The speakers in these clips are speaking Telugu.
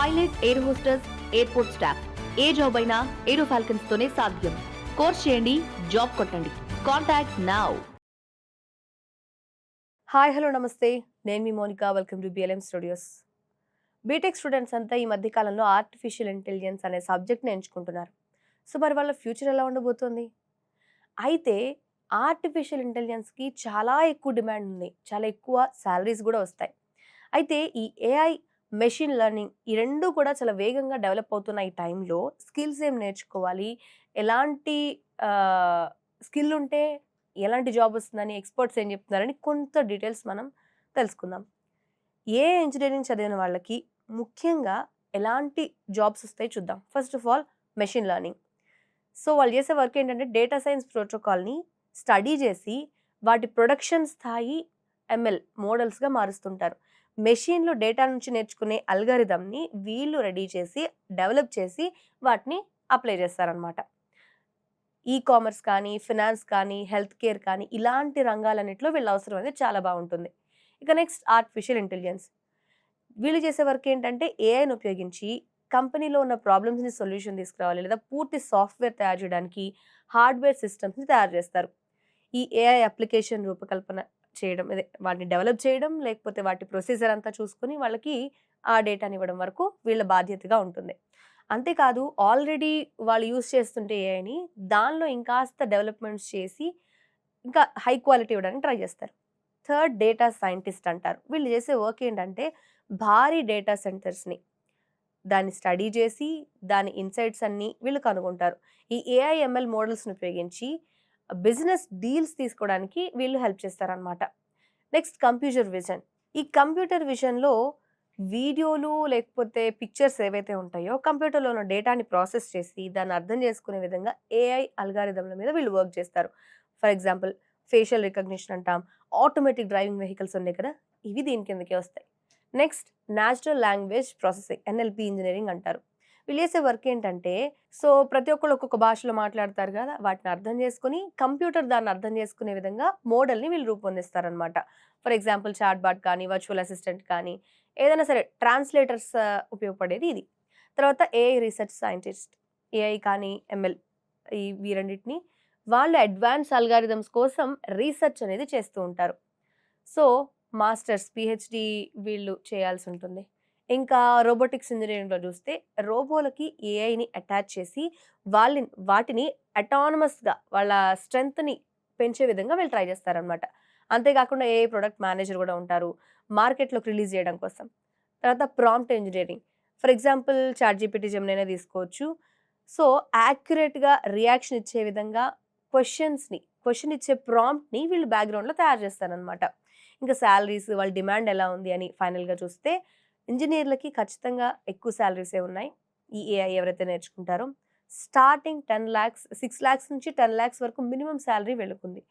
Pilot air hostess airport staff. ఏ జాబ్ అయినా ఏరో ఫాల్కన్స్ తోనే సాధ్యం. కోర్స్ చేయండి జాబ్ కొట్టండి. Contact now. హాయ్ హలో నమస్తే. నేను మీ Monika. Welcome to BLM studios. BTech students అంతా ఈ మధ్యకాలంలో ఆర్టిఫిషియల్ ఇంటెలిజెన్స్ అనే సబ్జెక్ట్ని ఎంచుకుంటున్నారు. సో మరి వాళ్ళ ఫ్యూచర్ ఎలా ఉండబోతుంది? అయితే ఆర్టిఫిషియల్ ఇంటెలిజెన్స్కి చాలా ఎక్కువ డిమాండ్ ఉంది. చాలా ఎక్కువ శాలరీస్ కూడా వస్తాయి. అయితే ఈ ఏఐ మెషిన్ లెర్నింగ్ ఈ రెండు కూడా చాలా వేగంగా డెవలప్ అవుతున్న ఈ టైంలో స్కిల్స్ ఏం నేర్చుకోవాలి? ఎలాంటి స్కిల్ ఉంటే ఎలాంటి జాబ్ వస్తుందని ఎక్స్పర్ట్స్ ఏం చెప్తున్నారని కొంత డీటెయిల్స్ మనం తెలుసుకుందాం. ఏ ఇంజనీరింగ్ చదివిన వాళ్ళకి ముఖ్యంగా ఎలాంటి జాబ్స్ వస్తాయి చూద్దాం. First of all machine learning. So వాళ్ళు చేసే వర్క్ ఏంటంటే డేటా సైన్స్ ప్రోటోకాల్ని స్టడీ చేసి వాటి ప్రొడక్షన్ స్థాయి ఎంఎల్ మోడల్స్గా మారుస్తుంటారు. మెషిన్లో డేటా నుంచి నేర్చుకునే అల్గారిథమ్ని వీళ్ళు రెడీ చేసి డెవలప్ చేసి వాటిని అప్లై చేస్తారనమాట ఈ కామర్స్ కానీ ఫినాన్స్ కానీ హెల్త్ కేర్ కానీ ఇలాంటి రంగాలన్నింటిలో వీళ్ళ అవసరం అనేది చాలా బాగుంటుంది. ఇక నెక్స్ట్ ఆర్టిఫిషియల్ ఇంటెలిజెన్స్. వీళ్ళు చేసే వర్క్ ఏంటంటే ఏఐని ఉపయోగించి కంపెనీలో ఉన్న ప్రాబ్లమ్స్ని సొల్యూషన్ తీసుకురావాలి లేదా పూర్తి సాఫ్ట్వేర్ తయారు చేయడానికి హార్డ్వేర్ సిస్టమ్స్ని తయారు చేస్తారు. ఈ ఏఐ అప్లికేషన్ రూపకల్పన చేయడం అదే వాటిని డెవలప్ చేయడం లేకపోతే వాటి ప్రొసీజర్ అంతా చూసుకొని వాళ్ళకి ఆ డేటాని ఇవ్వడం వరకు వీళ్ళ బాధ్యతగా ఉంటుంది. అంతేకాదు ఆల్రెడీ వాళ్ళు యూస్ చేస్తుంటే ఏఐని దానిలో ఇంకాస్త డెవలప్మెంట్స్ చేసి ఇంకా హై క్వాలిటీ ఇవ్వడానికి ట్రై చేస్తారు. థర్డ్ డేటా సైంటిస్ట్ అంటారు. వీళ్ళు చేసే వర్క్ ఏంటంటే భారీ డేటా సెంటర్స్ని దాన్ని స్టడీ చేసి దాని ఇన్సైట్స్ అన్నీ వీళ్ళు కనుగొంటారు ఈ ఏఐఎంఎల్ మోడల్స్ని ఉపయోగించి బిజినెస్ డీల్స్ తీసుకోవడానికి వీళ్ళు హెల్ప్ చేస్తారనమాట నెక్స్ట్ కంప్యూటర్ విజన్. ఈ కంప్యూటర్ విజన్లో వీడియోలు లేకపోతే పిక్చర్స్ ఏవైతే ఉంటాయో కంప్యూటర్లో ఉన్న డేటాని ప్రాసెస్ చేసి దాన్ని అర్థం చేసుకునే విధంగా ఏఐ అల్గారిథంల మీద వీళ్ళు వర్క్ చేస్తారు. ఫర్ ఎగ్జాంపుల్ ఫేషియల్ రికగ్నిషన్ అంటాం ఆటోమేటిక్ డ్రైవింగ్ వెహికల్స్ ఉన్నాయి కదా ఇవి దీని కిందకే వస్తాయి. Next natural language processing NLP engineering అంటారు. వీళ్ళు చేసే వర్క్ ఏంటంటే సో ప్రతి ఒక్కళ్ళు ఒక్కొక్క భాషలో మాట్లాడతారు కదా! వాటిని అర్థం చేసుకుని కంప్యూటర్ దాన్ని అర్థం చేసుకునే విధంగా మోడల్ని వీళ్ళు రూపొందిస్తారనమాట. ఫర్ ఎగ్జాంపుల్ చాట్ బాట్ కానీ వర్చువల్ అసిస్టెంట్ కానీ ఏదైనా సరే ట్రాన్స్లేటర్స్ ఉపయోగపడేది ఇది. తర్వాత ఏఐ రీసెర్చ్ సైంటిస్ట్ ఏఐ కానీ ఎంఎల్ ఈ వీరండింటిని వాళ్ళు అడ్వాన్స్ అల్గారిథమ్స్ కోసం రీసెర్చ్ అనేది చేస్తూ ఉంటారు. సో మాస్టర్స్ పిహెచ్డి వీళ్ళు చేయాల్సి ఉంటుంది. ఇంకా రోబోటిక్స్ ఇంజనీరింగ్లో చూస్తే రోబోలకి ఏఐని అటాచ్ చేసి వాళ్ళని వాటిని అటానమస్గా వాళ్ళ స్ట్రెంగ్త్ని పెంచే విధంగా వీళ్ళు ట్రై చేస్తారనమాట అంతేకాకుండా ఏఐ ప్రొడక్ట్ మేనేజర్ కూడా ఉంటారు మార్కెట్లోకి రిలీజ్ చేయడం కోసం. తర్వాత prompt engineering. For example ChatGPT జమ్నైనా తీసుకోవచ్చు. సో యాక్యురేట్గా రియాక్షన్ ఇచ్చే విధంగా క్వశ్చన్స్ని క్వశ్చన్ ఇచ్చే ప్రాంప్ట్ని వీళ్ళు బ్యాక్గ్రౌండ్లో తయారు చేస్తారనమాట ఇంకా శాలరీస్ వాళ్ళ డిమాండ్ ఎలా ఉంది అని ఫైనల్గా చూస్తే ఇంజనీర్లకి ఖచ్చితంగా ఎక్కువ శాలరీసే ఉన్నాయి. ఈ ఏఐ ఎవరైతే నేర్చుకుంటారో starting ten lakhs six lakhs నుంచి టెన్ ల్యాక్స్ వరకు మినిమం శాలరీ వెళ్ళుకుంది.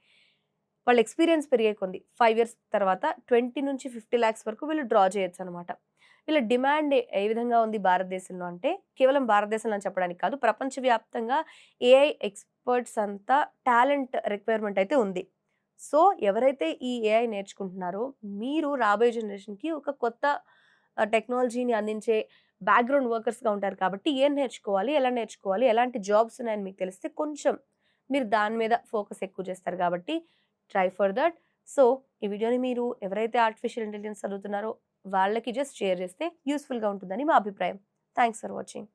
వాళ్ళ ఎక్స్పీరియన్స్ పెరిగే కొంది ఫైవ్ ఇయర్స్ తర్వాత ట్వంటీ నుంచి ఫిఫ్టీ ల్యాక్స్ వరకు వీళ్ళు డ్రా చేయొచ్చు అనమాట వీళ్ళ డిమాండ్ ఏ విధంగా ఉంది భారతదేశంలో అంటే కేవలం భారతదేశంలో చెప్పడానికి కాదు ప్రపంచవ్యాప్తంగా ఏఐ ఎక్స్పర్ట్స్ అంతా టాలెంట్ రిక్వైర్మెంట్ అయితే ఉంది. సో ఎవరైతే ఈ ఏఐ నేర్చుకుంటున్నారో మీరు రాబోయే జనరేషన్కి ఒక కొత్త టెక్నాలజీని అందించే బ్యాక్గ్రౌండ్ వర్కర్స్గా ఉంటారు కాబట్టి ఏం నేర్చుకోవాలి? ఎలా నేర్చుకోవాలి? ఎలాంటి జాబ్స్ ఉన్నాయని మీకు తెలిస్తే కొంచెం మీరు దాని మీద ఫోకస్ ఎక్కువ చేస్తారు కాబట్టి ట్రై ఫర్ దట్. సో ఈ వీడియోని మీరు ఎవరైతే ఆర్టిఫిషియల్ ఇంటెలిజెన్స్ చదువుతున్నారో వాళ్ళకి జస్ట్ షేర్ చేస్తే యూస్ఫుల్గా ఉంటుందని మా అభిప్రాయం. Thanks for watching.